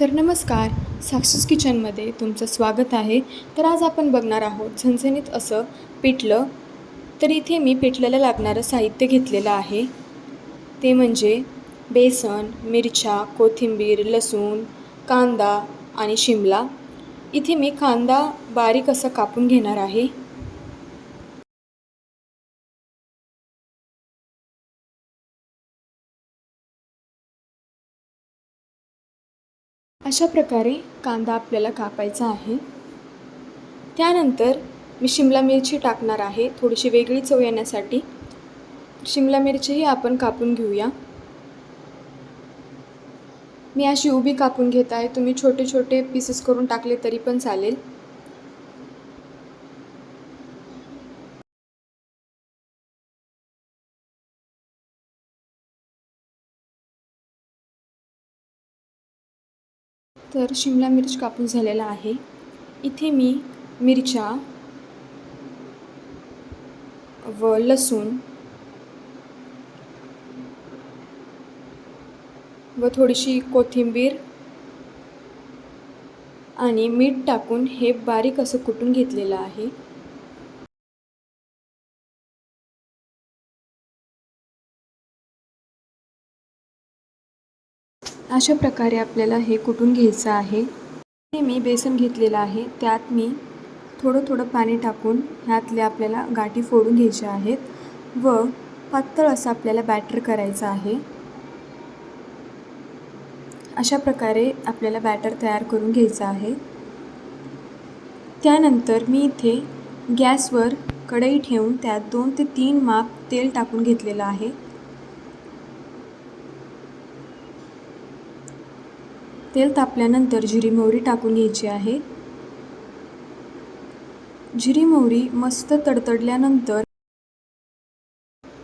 तर नमस्कार साक्षीस किचनमध्ये तुमचं स्वागत आहे. तर आज आपण बघणार आहोत झणझणीत असं पिठलं तर इथे मी पिठल्याला लागणारं साहित्य घेतलेलं आहे. ते म्हणजे बेसन मिरच्या कोथिंबीर लसूण कांदा आणि शिमला. इथे मी कांदा बारीक असं कापून घेणार आहे. अशा प्रकारे कांदा आपल्याला कापायचा आहे. त्यानंतर मी शिमला मिरची टाकणार आहे. थोडीशी वेगळी चव येण्यासाठी शिमला मिरचीही आपण कापून घेऊया. मी अशी उभी कापून घेत आहे. तुम्ही छोटे छोटे पीसेस करून टाकले तरी पण चालेल. तर शिमला मिरच कापून झालेला आहे. इथे मी मिरच्या व लसूण व थोडीशी कोथिंबीर आणि मीठ टाकून हे बारीक असं कुटून घेतलेलं आहे. अशा प्रकारे आपल्याला हे कुटून घ्यायचं आहे? हे मी बेसन घेतलेलं आहे. त्यात मी थोडं थोडं पाणी टाकून ह्यातले आपल्याला गाठी फोडून घ्यायच्या आहेत व पातळ असं आपल्याला बॅटर करायचं आहे. अशा प्रकारे आपल्याला बॅटर तयार करून घ्यायचं आहे. त्यानंतर मी इथे गॅसवर कढई ठेवून त्यात दोन ते तीन माप तेल टाकून घेतलेलं आहे. तेल तापल्यानंतर जिरी मोहरी टाकून घ्यायची आहे. जिरी मोहरी मस्त तडतडल्यानंतर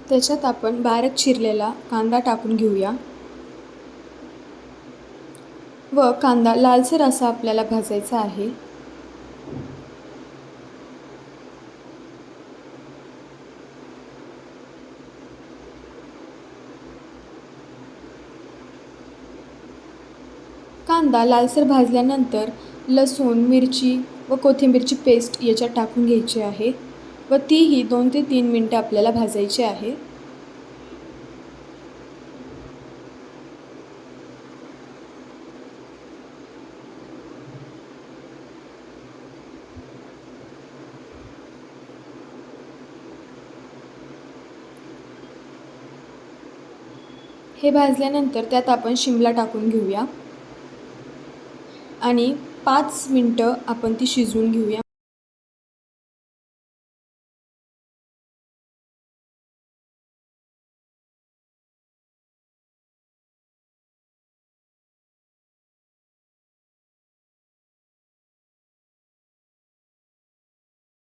त्याच्यात आपण बारीक चिरलेला कांदा टाकून घेऊया. व कांदा लालसर असा आपल्याला भाजायचा आहे. कांदा लालसर भाजल्यानंतर लसूण मिरची व कोथिंबीरची पेस्ट याच्यात टाकून घ्यायची आहे व तीही दोन ते तीन मिनटं आपल्याला भाजायची आहे. हे भाजल्यानंतर त्यात आपण शिमला टाकून घेऊया. आणि पाच मिनटं आपण ती शिजवून घेऊया.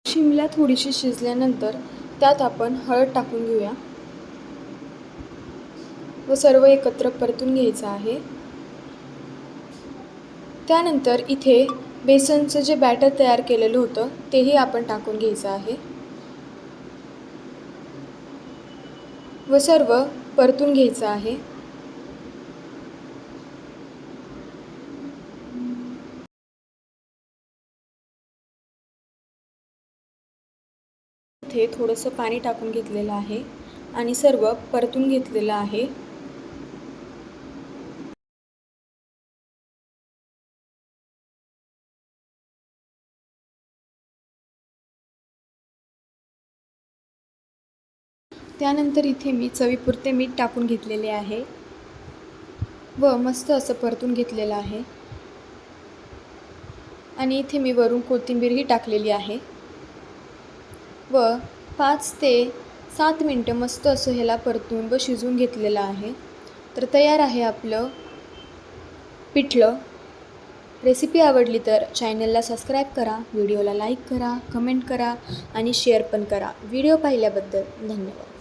शिमला थोडीशी शिजल्यानंतर त्यात आपण हळद टाकून घेऊया. व सर्व एकत्र परतून घ्यायचं आहे. त्यानंतर इथे बेसनचं जे बॅटर तयार केलेलं होतं तेही आपण टाकून घ्यायचं आहे. व सर्व परतून घ्यायचं आहे. इथे थोडंसं पाणी टाकून घेतलेलं आहे आणि सर्व परतून घेतलेलं आहे. त्यानंतर इथे मी चवीपुरते मीठ टाकून घेतलेले आहे. व मस्त असं परतून घेतलेलं आहे. आणि इथे मी वरून कोथिंबीरही टाकलेली आहे. व पाच ते सात मिनटं मस्त असं ह्याला परतून व शिजवून घेतलेलं आहे. तर तयार आहे आपलं पिठलं. रेसिपी आवडली तर चॅनलला सबस्क्राईब करा व्हिडिओला लाईक करा कमेंट करा आणि शेअर पण करा. व्हिडिओ पाहिल्याबद्दल धन्यवाद.